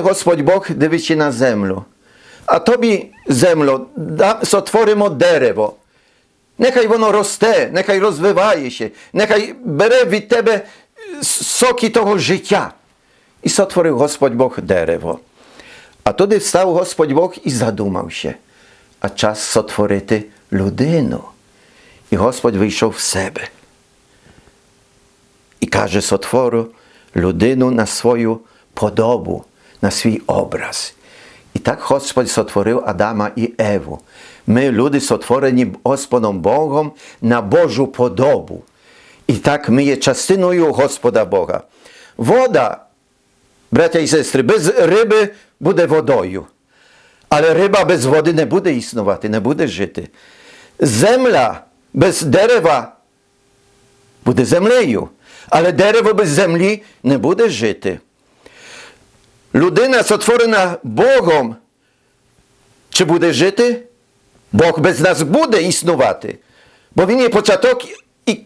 Господь Бог дивичи на землю. А тобі, землю, сотворимо дерево. Нехай воно росте, нехай розвивається, нехай бере від тебе соки того життя. І сотворив Господь Бог дерево. А туди встав Господь Бог і задумався, а час сотворити людину. І Господь вийшов в себе. І каже, сотворю людину на свою подобу, на свій образ. І так Господь сотворив Адама і Еву. Ми, люди, сотворені Господом Богом на Божу подобу. І так ми є частиною Господа Бога. Вода, браття і сестри, без риби буде водою. Але риба без води не буде існувати, не буде жити. Земля без дерева буде землею. Але дерево без землі не буде жити. Людина, сотворена Богом, чи буде жити? Бог без нас буде існувати. Бо Він є початок і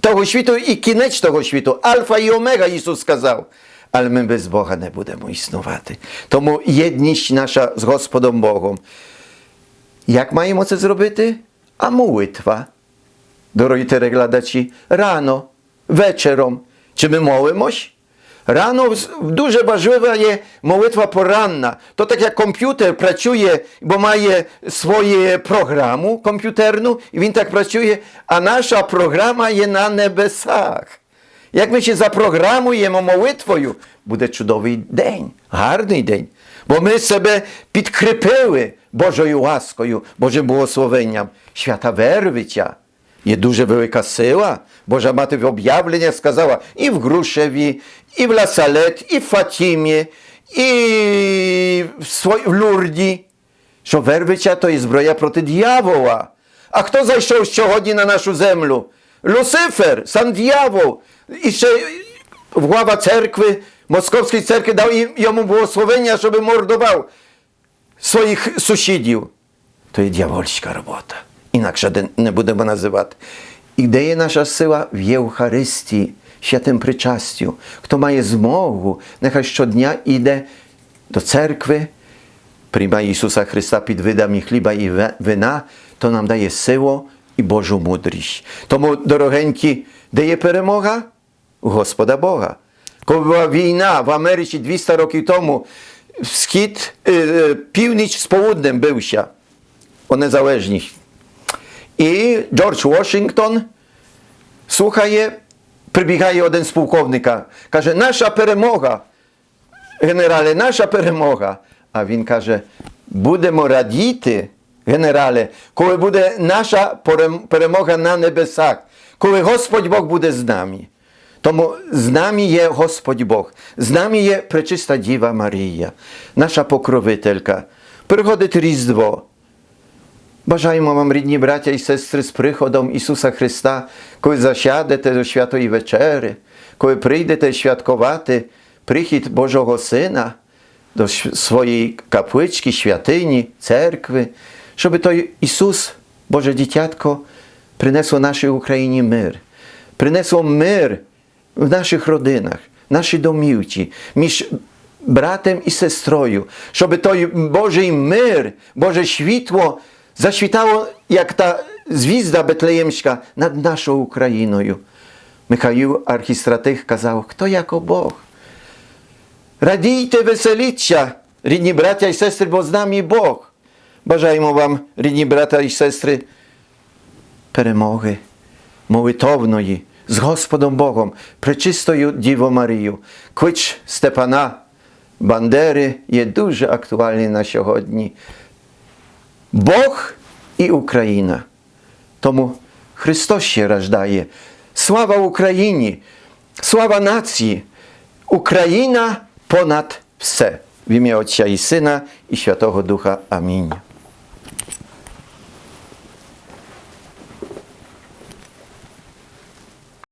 того світу і кінець того світу. Альфа і Омега, Ісус сказав. Але ми без Бога не будемо існувати. Тому єдність наша з Господом Богом. Як маємо це зробити? А молитва дорогі телеглядачі, рано, вечором. Чи ми молимось? Рано дуже важлива є молитва поранна. То так як комп'ютер працює, бо має свою програму комп'ютерну, і він так працює, а наша програма є на небесах. Як ми ще запрограмуємо молитвою, буде чудовий день, гарний день. Бо ми себе підкріпили Божою ласкою, Божим благословенням. Свята Вервиця є дуже велика сила. Божа мати в об'явленнях сказала і в Грушеві, і в Ласалет, і в Фатімі, і в, Свой- в Лурді, що Вервиця то є зброя проти дьявола. А хто зайшов сьогодні на нашу землю? Люцифер, сам дьявол. І ще глава церкви, Московської церкви дав їм- йому благословення, щоб мордував своїх сусідів. То є дьявольська робота. Інакше де- не будемо називати. І де є наша сила в Євхаристії, святим причастю. Хто має змогу, нехай щодня йде до церкви, приймає Ісуса Христа під видами хліба і ве- вина, то нам дає силу і Божу мудрість. Тому, дорогенькі, де є перемога? У Господа Бога. Коли була війна в Америці 200 років тому, схід, е, е, північ з полуднем бився о незалежність. І Джордж Вашингтон слухає, прибігає один з полковника, каже, наша перемога, генерале, наша перемога. А він каже: будемо радіти, генерале, коли буде наша перем- перемога на небесах, коли Господь Бог буде з нами. Тому з нами є Господь Бог, з нами є пречиста Діва Марія, наша покровителька. Приходить Різдво. Бажаємо вам, рідні браття і сестри, з приходом Ісуса Христа, коли засядете до святої вечери, коли прийдете святкувати прихід Божого Сина до своєї каплички, святині, церкви, щоб той Ісус, Боже дитятко, принесло нашій Україні мир, принесло мир в наших родинах, в нашій домівці, між братом і сестрою, щоб той Божий мир, Боже світло заświtało jak ta звізда Бетлеємська над нашою Україною. Михаїл Архістратих казав, хто як Бог. Радійте, веселіться, рідні браття і сестри, бо з нами Бог. Бажаємо вам, рідні браття і сестри, перемоги молитовної з Господом Богом, пречистою Діво Марію. Клич Степана Бандери є дуже актуальний на сьогодні. Бог і Україна. Тому Христос ще рождає. Слава Україні! Слава нації! Україна понад все. В ім'я Отця і Сина і Святого Духа. Амінь.